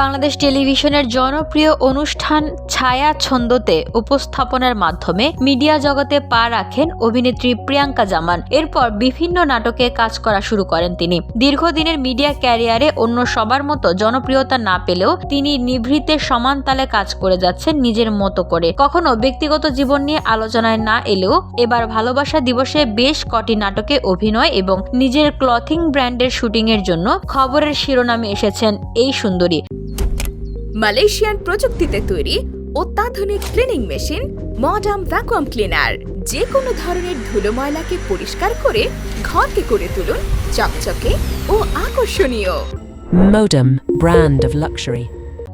বাংলাদেশ টেলিভিশনের জনপ্রিয় অনুষ্ঠান ছায়া ছন্দতে উপস্থাপনার মাধ্যমে মিডিয়া জগতে পা রাখেন অভিনেত্রী প্রিয়াঙ্কা জামান। এরপর বিভিন্ন নাটকে কাজ করা শুরু করেন তিনি। দীর্ঘদিনের মিডিয়া ক্যারিয়ারে অন্য সবার মতো জনপ্রিয়তা না পেলেও তিনি নিভৃতে সমান তালে কাজ করে যাচ্ছেন নিজের মতো করে। কখনো ব্যক্তিগত জীবন নিয়ে আলোচনায় না এলেও এবার ভালোবাসা দিবসে বেশ কটি নাটকে অভিনয় এবং নিজের ক্লথিং ব্র্যান্ডের শুটিংয়ের জন্য খবরের শিরোনামে এসেছেন এই সুন্দরী। মালয়েশিয়ান প্রযুক্তিতে তৈরি অত্যাধুনিক cleaning machine modern vacuum cleaner যে কোনো ধরনের ধুলো ময়লাকে পরিষ্কার করে ঘরকে করে তুলুন চকচকে ও আকর্ষণীয় Modem, brand of luxury.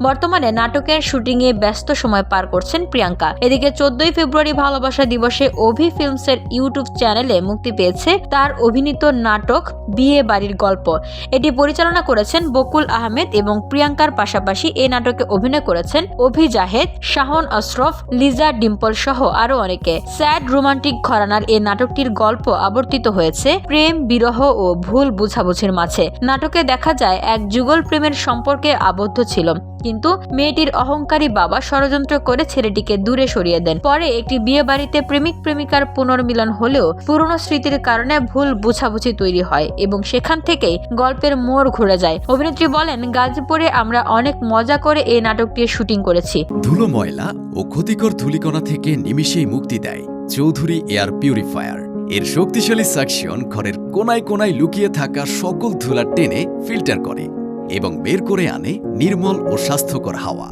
বর্তমানে নাটকের শুটিংয়ে ব্যস্ত সময় পার করছেন প্রিয়াঙ্কা। এদিকে চোদ্দই ফেব্রুয়ারি ভালোবাসা দিবসে অভি ফিল্মসের ইউটিউব চ্যানেলে মুক্তি পেয়েছে তার অভিনীত নাটক বিয়ে বাড়ির গল্প। এটি পরিচালনা করেছেন বকুল আহমেদ এবং প্রিয়াঙ্কার পাশাপাশি এই নাটকে অভিনয় করেছেন অভি জাহেদ শাহন আশরফ, লিজা ডিম্পল সহ আরও অনেকে। স্যাড রোমান্টিক ঘরানার এই নাটকটির গল্প আবর্তিত হয়েছে প্রেম, বিরহ ও ভুল বুঝাবুঝির মাঝে। নাটকে দেখা যায়, এক যুগল প্রেমের সম্পর্কে আবদ্ধ ছিল। কিন্তু মেয়েটির অহংকারী বাবা ষড়যন্ত্র করে ছেলেটিকে দূরে সরিয়ে দেন। পরে একটি বিয়ে বাড়িতে প্রেমিক প্রেমিকার পুনর্মিলন হলেও পুরনো স্মৃতির কারণে ভুল বুঝাবুঝি তৈরি হয় এবং সেখান থেকেই গল্পের মোড় ঘুরে যায়। অভিনেত্রী বলেন, গাজীপুরে আমরা অনেক মজা করে এই নাটকটির শুটিং করেছি। ধুলো ময়লা ও ক্ষতিকর ধূলিকণা থেকে নিমিষেই মুক্তি দেয় চৌধুরী এয়ার পিউরিফায়ার। এর শক্তিশালী সাকশন ঘরের কোনায় কোনায় লুকিয়ে থাকা সকল ধুলা টেনে ফিল্টার করে। এবং বের করে আনে নির্মল ও স্বাস্থ্যকর হাওয়া।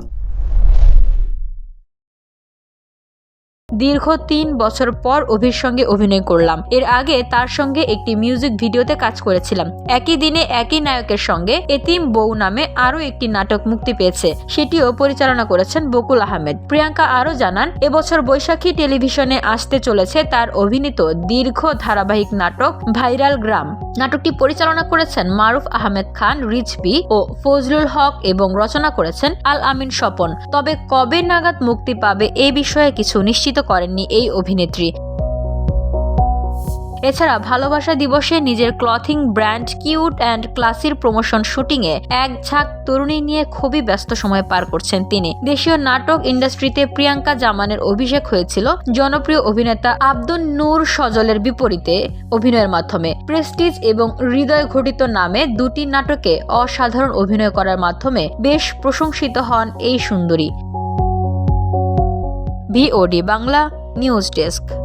দীর্ঘ তিন বছর পর অভির সঙ্গে অভিনয় করলাম। এর আগে তার সঙ্গে একটি মিউজিক ভিডিওতে কাজ করেছিলাম। একই দিনে একই নায়কের সঙ্গে এতিম বউ নামে আরও একটি নাটক মুক্তি পেয়েছে। সেটিও পরিচালনা করেছেন বকুল আহমেদ। প্রিয়াঙ্কা আরও জানান, এবছর বৈশাখী টেলিভিশনে আসতে চলেছে তার অভিনীত দীর্ঘ ধারাবাহিক নাটক ভাইরাল গ্রাম। নাটকটি পরিচালনা করেছেন মারুফ আহমেদ খান রিজবি ও ফজলুল হক এবং রচনা করেছেন আল আমিন স্বপন। তবে কবে নাগাদ মুক্তি পাবে এ বিষয়ে কিছু নিশ্চিত করেননি এই অভিনেত্রী। এছাড়া ভালোবাসা দিবসে নিজের ক্লথিং ব্র্যান্ড, কিউট অ্যান্ড ক্লাসির প্রমোশন শুটিংয়ে এক ঝাঁক তরুণী নিয়ে খুবই ব্যস্ত সময় পার করছেন তিনি। দেশীয় নাটক ইন্ডাস্ট্রিতে প্রিয়াঙ্কা জামানের অভিষেক হয়েছিল জনপ্রিয় অভিনেতা আব্দুল নূর সজলের বিপরীতে অভিনয়ের মাধ্যমে। প্রেস্টিজ এবং হৃদয় ঘটিত নামে দুটি নাটকে অসাধারণ অভিনয় করার মাধ্যমে বেশ প্রশংসিত হন এই সুন্দরী। VOD Bangla news desk.